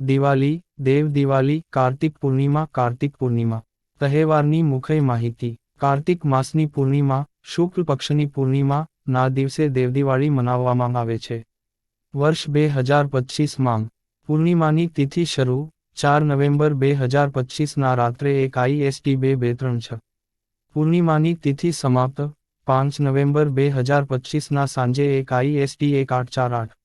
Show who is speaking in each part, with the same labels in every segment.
Speaker 1: દિવાળી દેવ દિવાળી કાર્તિક પૂર્ણિમા કાર્તિક પૂર્ણિમા. તહેવારની મુખ્ય માહિતી. કાર્તિક માસની પૂર્ણિમા, શુક્લ પક્ષની પૂર્ણિમા, ના દિવસે દેવદિવાળી મનાવવામાં આવે છે. વર્ષ બે હજાર પચીસમાં પૂર્ણિમાની તિથિ શરૂ, ચાર નવેમ્બર બે હજાર પચીસના રાત્રે એક આઈએસટી બે બે ત્રણ છ. પૂર્ણિમાની તિથિ સમાપ્ત, પાંચ નવેમ્બર બે હજાર પચીસના સાંજે એક આઈએસટી એક આઠ ચાર આઠ.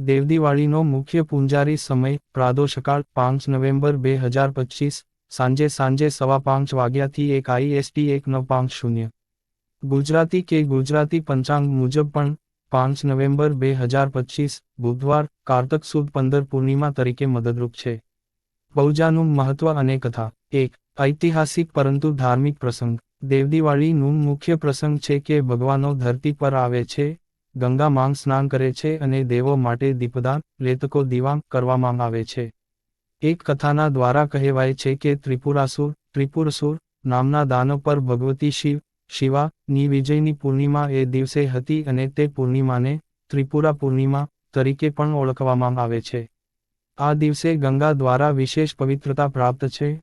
Speaker 1: દેવદિવાળીનો મુખ્ય પૂંજારી સમય પ્રાદોશકાળ પાંચ નવેમ્બર બે હજાર પચીસ સાંજે સાંજે સવા પાંચ વાગ્યાથી એક આઈએસટી એક નવ પાંચ શૂન્ય. ગુજરાતી કે ગુજરાતી પંચાંગ મુજબ પણ પાંચ નવેમ્બર બે હજાર પચીસ બુધવાર કારતક સુદ પંદર પૂર્ણિમા તરીકે મદદરૂપ છે. બહુજાનું મહત્વ અને કથા. એક, ઐતિહાસિક પરંતુ ધાર્મિક પ્રસંગ. દેવદિવાળીનું મુખ્ય પ્રસંગ છે કે ભગવાનો ધરતી પર આવે છે ગંગા માંગ સ્નાન કરે છે અને દેવો માટે દીપદાન, રેતકો દીવાંગ કરવામાં આવે છે. એક કથાના દ્વારા કહેવાય છે કે ત્રિપુરાસુર, ત્રિપુરસુર નામના દાનવ પર ભગવતી શિવ, શિવા ની વિજયની પૂર્ણિમા એ દિવસે હતી અને તે પૂર્ણિમાને ત્રિપુરા પૂર્ણિમા તરીકે પણ ઓળખવામાં આવે છે. આ દિવસે ગંગા દ્વારા વિશેષ પવિત્રતા પ્રાપ્ત છે.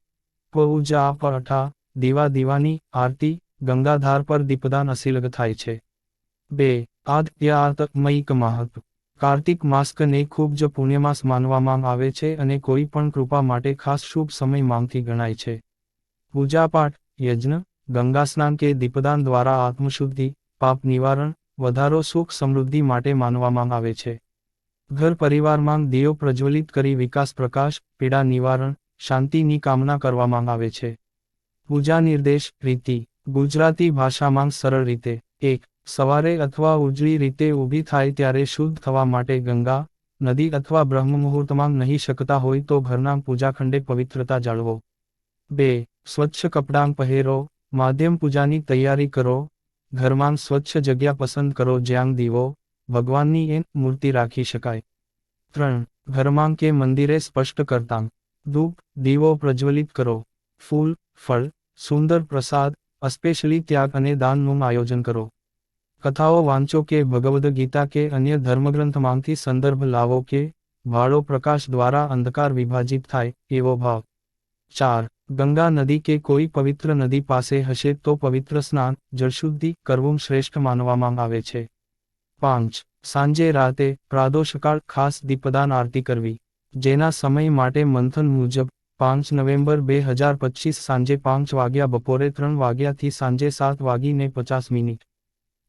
Speaker 1: પૂજા પઠા દીવા દીવાની આરતી ગંગાધાર પર દીપદાન અસિલગ થાય છે. બે આધ્યાત્મયિક મહત્વ. કાર્તિક માસ્કને ખૂબ જ પુણ્યમાસ માનવામાં આવે છે અને કોઈ પણ કૃપા માટે ખાસ શુભ સમય માંગથી ગણાય છે. પૂજાપાઠ યજ્ઞ, ગંગા સ્નાન કે દીપદાન દ્વારા આત્મશુદ્ધિ, પાપ નિવારણ, વધારો સુખ સમૃદ્ધિ માટે માનવામાં આવે છે. ઘર પરિવારમાં દિયો પ્રજ્વલિત કરી વિકાસ પ્રકાશ, પીડા નિવારણ, શાંતિની કામના કરવામાં આવે છે. પૂજા નિર્દેશ રીતિ ગુજરાતી ભાષામાં સરળ રીતે, એક સવારે અથવા ઉજળી રીતે ઊભી થાય ત્યારે શુદ્ધ થવા માટે ગંગા, નદી અથવા બ્રહ્મ મુહૂર્તમાં નહીં શકતા હોય તો ઘરના પૂજાખંડે પવિત્રતા જાળવો. બે, સ્વચ્છ કપડાં પહેરો, માધ્યમ પૂજાની તૈયારી કરો, ઘરમાં સ્વચ્છ જગ્યા પસંદ કરો જ્યાં દીવો, ભગવાનની એ મૂર્તિ રાખી શકાય. ત્રણ, ઘરમાં કે મંદિરે સ્પષ્ટ કરતાં, ધૂપ, દીવો પ્રજ્વલિત કરો, ફૂલ, ફળ, સુંદર પ્રસાદ અસ્પેશલી ત્યાગ અને દાનનું આયોજન કરો. કથાઓ વાંચો કે ભગવદ્ ગીતા કે અન્ય ધર્મગ્રંથમાંથી સંદર્ભ લાવો કે વાળો પ્રકાશ દ્વારા અંધકાર વિભાજિત થાય એવો ભાવ. ચાર, ગંગા નદી કે કોઈ પવિત્ર નદી પાસે હશે તો પવિત્ર સ્નાન, જળશુદ્ધિ, કરવું શ્રેષ્ઠ માનવામાં આવે છે. પાંચ, સાંજે રાતે પ્રાદોષકાળ ખાસ દીપદાન આરતી કરવી. જેના સમય માટે મંથન મુજબ પાંચ નવેમ્બર બે હજાર પચીસ સાંજે પાંચ વાગ્યા બપોરે ત્રણ વાગ્યાથી સાંજે સાત વાગીને પચાસ મિનિટ.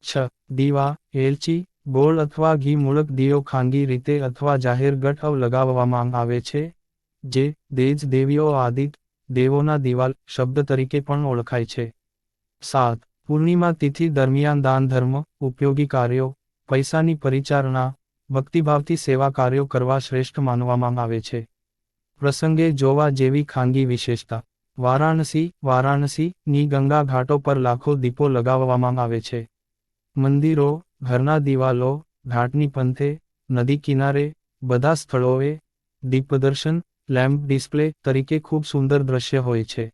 Speaker 1: છ, દીવા, એલચી, ગોળ અથવા ઘી મૂળક દીયો ખાનગી રીતે અથવા જાહેર ગઠ લગાવવામાં આવે છે, જે દેજ દેવીઓ આદિત દેવોના દિવાલ શબ્દ તરીકે પણ ઓળખાય છે. સાત, પૂર્ણિમા તિથિ દરમિયાન દાન ધર્મ, ઉપયોગી કાર્યો, પૈસાની પરિચારણા, ભક્તિભાવથી સેવા કાર્યો કરવા શ્રેષ્ઠ માનવામાં આવે છે. પ્રસંગે જોવા જેવી ખાનગી વિશેષતા. વારાણસી, વારાણસીની ગંગા ઘાટો પર લાખો દીપો લગાવવામાં આવે છે. મંદિરો, ઘરના દિવાલો, ઘાટની પંથે, નદી કિનારે, બધા સ્થળોએ દીપદર્શન, લેમ્પ ડિસ્પ્લે તરીકે ખૂબ સુંદર દ્રશ્ય હોય છે.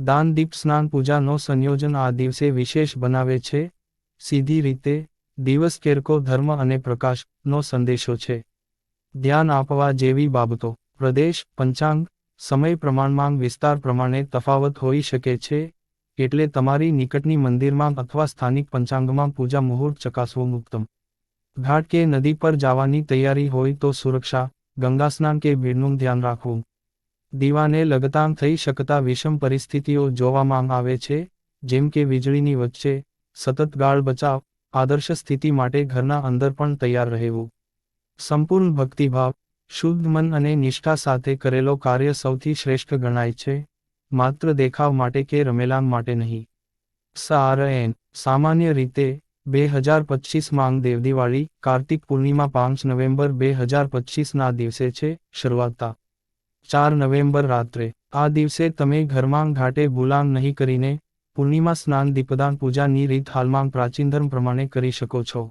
Speaker 1: દાન દીપ સ્નાન પૂજાનો સંયોજન આ દિવસે વિશેષ બનાવે છે. સીધી રીતે, દિવસ કેરકો ધર્મ અને પ્રકાશનો સંદેશો છે. ધ્યાન આપવા જેવી બાબતો. પ્રદેશ, પંચાંગ, સમય પ્રમાણમાં વિસ્તાર પ્રમાણે તફાવત હોઈ શકે છે. એટલે તમારી નિકટની મંદિરમાં અથવા સ્થાનિક પંચાંગમાં પૂજા મુહૂર્ત ચકાસવું ઉત્તમ. ઘાટ કે નદી પર જવાની તૈયારી હોય તો સુરક્ષા, ગંગા સ્નાન કે ભીડનું ધ્યાન રાખવું. દીવાને લગતામ થઈ શકતા વિષમ પરિસ્થિતિઓ જોવામાં આવે છે, જેમ કે વીજળીની વચ્ચે સતત ગાળ બચાવ, આદર્શ સ્થિતિ માટે ઘરના અંદર પણ તૈયાર રહેવું. સંપૂર્ણ ભક્તિભાવ, શુદ્ધ મન અને નિષ્ઠા સાથે કરેલો કાર્ય સૌથી શ્રેષ્ઠ ગણાય છે. માત્ર દેખાવ માટે કે રમેલાંગ માટે નહીં. સારએન, સામાન્ય રીતે બે હજાર પચીસમાં દેવદિવાળી કાર્તિક પૂર્ણિમા પાંચ નવેમ્બર બે હજાર પચીસના દિવસે છે, શરૂઆતતા. ચાર નવેમ્બર રાત્રે, આ દિવસે તમે ઘરમાં ઘાટે ભૂલાંગ નહીં કરીને, પૂર્ણિમા સ્નાન દીપદાન પૂજાની રીત હાલમાં પ્રાચીન ધર્મ પ્રમાણે કરી શકો છો.